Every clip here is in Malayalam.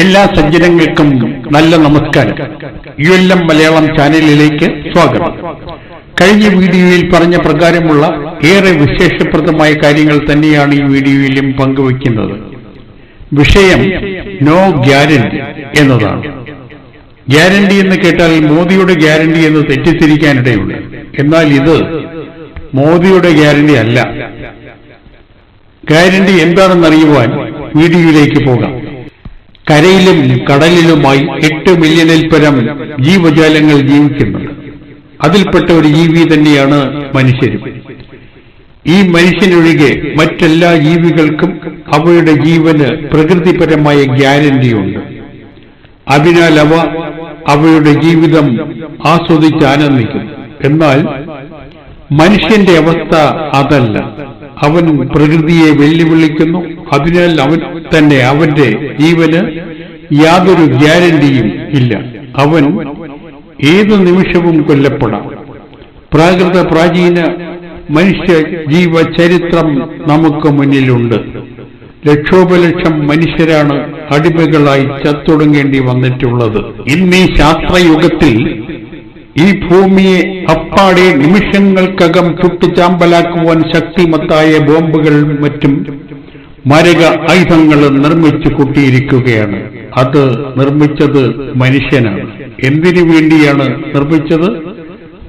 എല്ലാ സജ്ജനങ്ങൾക്കും നല്ല നമസ്കാരം. യു എൽ എം മലയാളം ചാനലിലേക്ക് സ്വാഗതം. കഴിഞ്ഞ വീഡിയോയിൽ പറഞ്ഞ പ്രകാരമുള്ള ഏറെ വിശേഷപ്രദമായ കാര്യങ്ങൾ തന്നെയാണ് ഈ വീഡിയോയിലും പങ്കുവയ്ക്കുന്നത്. വിഷയം നോ ഗ്യാരണ്ടി എന്നതാണ്. ഗ്യാരണ്ടി എന്ന് കേട്ടാൽ മോദിയുടെ ഗ്യാരണ്ടി എന്ന് തെറ്റിദ്ധരിക്കാനിടയുണ്ട്. എന്നാൽ ഇത് മോദിയുടെ ഗ്യാരണ്ടി അല്ല. ഗ്യാരണ്ടി എന്താണെന്നറിയുവാൻ വീഡിയോയിലേക്ക് പോകാം. കരയിലും കടലിലുമായി എട്ട് മില്യണിൽ പരം ജീവജാലങ്ങൾ ജീവിക്കുന്നുണ്ട് അതിൽപ്പെട്ട ഒരു ജീവി തന്നെയാണ് മനുഷ്യരും. ഈ മനുഷ്യനൊഴികെ മറ്റെല്ലാ ജീവികൾക്കും അവയുടെ ജീവന് പ്രകൃതിപരമായ ഗ്യാരണ്ടിയുണ്ട്. അതിനാൽ അവ അവയുടെ ജീവിതം ആസ്വദിച്ച് ആനന്ദിക്കും. എന്നാൽ മനുഷ്യന്റെ അവസ്ഥ അതല്ല. അവൻ പ്രകൃതിയെ വെല്ലുവിളിക്കുന്നു. അതിനാൽ അവൻ തന്നെ അവന്റെ ജീവന് യാതൊരു ഗ്യാരണ്ടിയും ഇല്ല. അവൻ ഏത് നിമിഷവും കൊല്ലപ്പെടാം. പ്രാകൃത പ്രാചീന മനുഷ്യ ജീവ ചരിത്രം നമുക്ക് മുന്നിലുണ്ട്. ലക്ഷോപലക്ഷം മനുഷ്യരാണ് അടിമകളായി ചത്തൊടുങ്ങേണ്ടി വന്നിട്ടുള്ളത്. ഇന്നീ ശാസ്ത്രയുഗത്തിൽ ഈ ഭൂമിയെ അപ്പാടെ നിമിഷങ്ങൾക്കകം ചുട്ടുചാമ്പലാക്കുവാൻ ശക്തിമത്തായ ബോംബുകൾ മറ്റും മരക ആയുധങ്ങൾ നിർമ്മിച്ചു കൂട്ടിയിരിക്കുകയാണ്. അത് നിർമ്മിച്ചത് മനുഷ്യനാണ്. എന്തിനു വേണ്ടിയാണ് നിർമ്മിച്ചത്?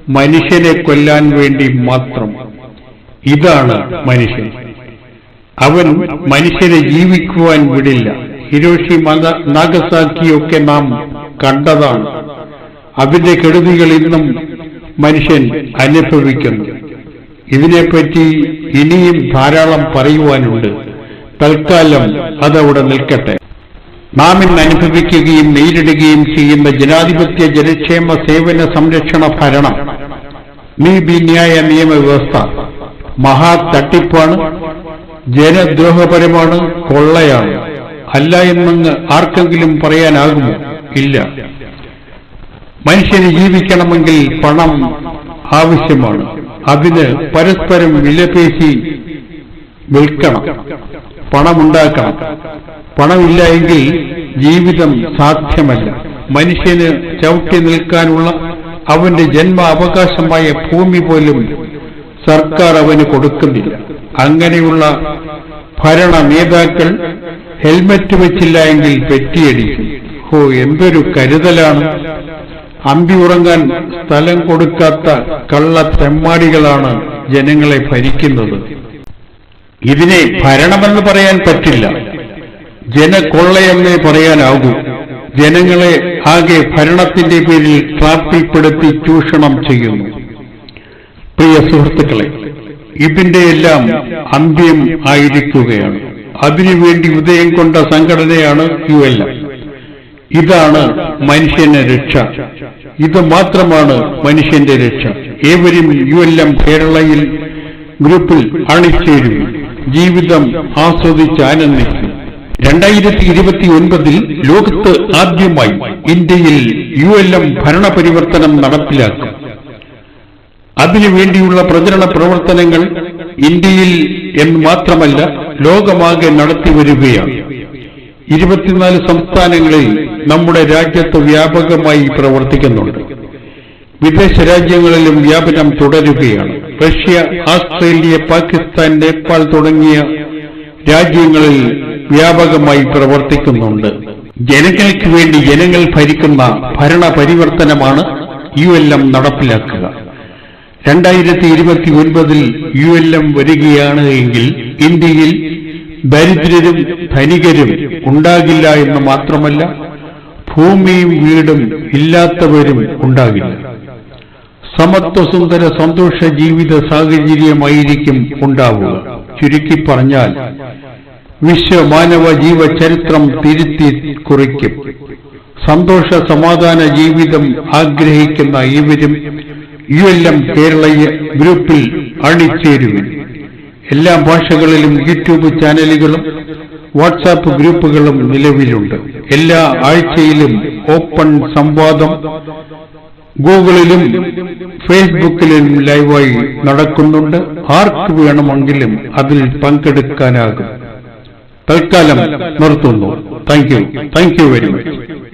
മനുഷ്യനെ കൊല്ലാൻ വേണ്ടി മാത്രം. ഇതാണ് മനുഷ്യൻ. അവൻ മനുഷ്യനെ ജീവിക്കുവാൻ വിടില്ല. ഹിരോഷി നാഗസാക്കിയൊക്കെ നാം കണ്ടതാണ്. അതിന്റെ കെടുതികൾ ഇന്നും മനുഷ്യൻ അനുഭവിക്കുന്നു. ഇതിനെപ്പറ്റി ഇനിയും ധാരാളം പറയുവാനുണ്ട്. തൽക്കാലം അതവിടെ നിൽക്കട്ടെ. നാം ഇന്ന് അനുഭവിക്കുകയും നേരിടുകയും ചെയ്യുന്ന ജനാധിപത്യ ജനക്ഷേമ സേവന സംരക്ഷണ ഭരണം. നീതിന്യായ നിയമവ്യവസ്ഥ. മഹാ തട്ടിപ്പാണ്. ജനദ്രോഹപരമാണ്. കൊള്ളയാണ്. അല്ല എന്നങ്ങ് ആർക്കെങ്കിലും പറയാനാകുമോ? ഇല്ല. മനുഷ്യന് ജീവിക്കണമെങ്കിൽ പണം ആവശ്യമാണ്. അതിന് പരസ്പരം വിലപേശി വിൽക്കണം പണമുണ്ടാക്കണം. പണമില്ല എങ്കിൽ ജീവിതം സാധ്യമല്ല. മനുഷ്യന് ചവിട്ടി നിൽക്കാനുള്ള അവന്റെ ജന്മ അവകാശമായ ഭൂമി പോലും സർക്കാർ അവന് കൊടുക്കുന്നില്ല. അങ്ങനെയുള്ള ഭരണ നേതാക്കൾ ഹെൽമറ്റ് വെച്ചില്ല എങ്കിൽ പെറ്റിയടിക്കും. ഹോ എന്തൊരു കരുതലാണ്. അമ്പി ഉറങ്ങാൻ സ്ഥലം കൊടുക്കാത്ത കള്ള തെമ്മാടികളാണ് ജനങ്ങളെ ഭരിക്കുന്നത്. ഇതിനെ ഭരണമെന്ന് പറയാൻ പറ്റില്ല. ജനക്കൊള്ളയെന്നേ പറയാനാകൂ. ജനങ്ങളെ ആകെ ഭരണത്തിന്റെ പേരിൽ പ്രാപ്തിപ്പെടുത്തി ചൂഷണം ചെയ്യുന്നു. പ്രിയ സുഹൃത്തുക്കളെ ഇതിന്റെ എല്ലാം അന്ത്യം ആയിരിക്കുകയാണ്. അതിനുവേണ്ടി ഉദയം കൊണ്ട സംഘടനയാണ് യു എൽ ഇതാണ് മനുഷ്യന്റെ രക്ഷ. ഇത് മാത്രമാണ് മനുഷ്യന്റെ രക്ഷ. ഏവരും യു എൽ എം കേരളയിൽ ഗ്രൂപ്പിൽ അണിച്ചേരും ജീവിതം ആസ്വദിച്ച് ആനന്ദിക്കും രണ്ടായിരത്തി ഇരുപത്തി ഒൻപതിൽ ലോകത്ത് ആദ്യമായി ഇന്ത്യയിൽ യു എൽ എം ഭരണപരിവർത്തനം നടപ്പിലാക്കും. അതിനുവേണ്ടിയുള്ള പ്രചരണ പ്രവർത്തനങ്ങൾ ഇന്ത്യയിൽ എന്ന് മാത്രമല്ല ലോകമാകെ നടത്തിവരികയാണ് ഇരുപത്തിനാല് സംസ്ഥാനങ്ങളിൽ നമ്മുടെ രാജ്യത്ത് വ്യാപകമായി പ്രവർത്തിക്കുന്നുണ്ട്. വിദേശ രാജ്യങ്ങളിലും വ്യാപനം തുടരുകയാണ്. റഷ്യ ആസ്ട്രേലിയ പാകിസ്ഥാൻ നേപ്പാൾ തുടങ്ങിയ രാജ്യങ്ങളിൽ വ്യാപകമായി പ്രവർത്തിക്കുന്നുണ്ട്. ജനങ്ങൾക്ക് വേണ്ടി ജനങ്ങൾ ഭരിക്കുന്ന ഭരണ പരിവർത്തനമാണ് യു എൽ എം നടപ്പിലാക്കുക. രണ്ടായിരത്തി ഇരുപത്തി ഒൻപതിൽ യു എൽ എം വരികയാണ് എങ്കിൽ ഇന്ത്യയിൽ ദരിദ്രരും ധനികരും ഉണ്ടാകില്ല എന്ന് മാത്രമല്ല ഭൂമിയും വീടും ഇല്ലാത്തവരും ഉണ്ടാകില്ല. സമത്വസുന്ദര സന്തോഷ ജീവിത സാഹചര്യമായിരിക്കും ഉണ്ടാവുക. ചുരുക്കി പറഞ്ഞാൽ വിശ്വമാനവ ജീവചരിത്രം തിരുത്തി കുറിക്കും. സന്തോഷ സമാധാന ജീവിതം ആഗ്രഹിക്കുന്ന ഇവരും യു എൽ എം കേരള ഗ്രൂപ്പിൽ അണിച്ചേരുവിൻ എല്ലാ ഭാഷകളിലും യൂട്യൂബ് ചാനലുകളും വാട്സാപ്പ് ഗ്രൂപ്പുകളും നിലവിലുണ്ട്. എല്ലാ ആഴ്ചയിലും ഓപ്പൺ സംവാദം ഗൂഗിളിലും ഫേസ്ബുക്കിലും ലൈവായി നടക്കുന്നുണ്ട്. ആർക്ക് വേണമെങ്കിലും അതിൽ പങ്കെടുക്കാനാകും. തൽക്കാലം നിർത്തുന്നു. Thank you thank you very much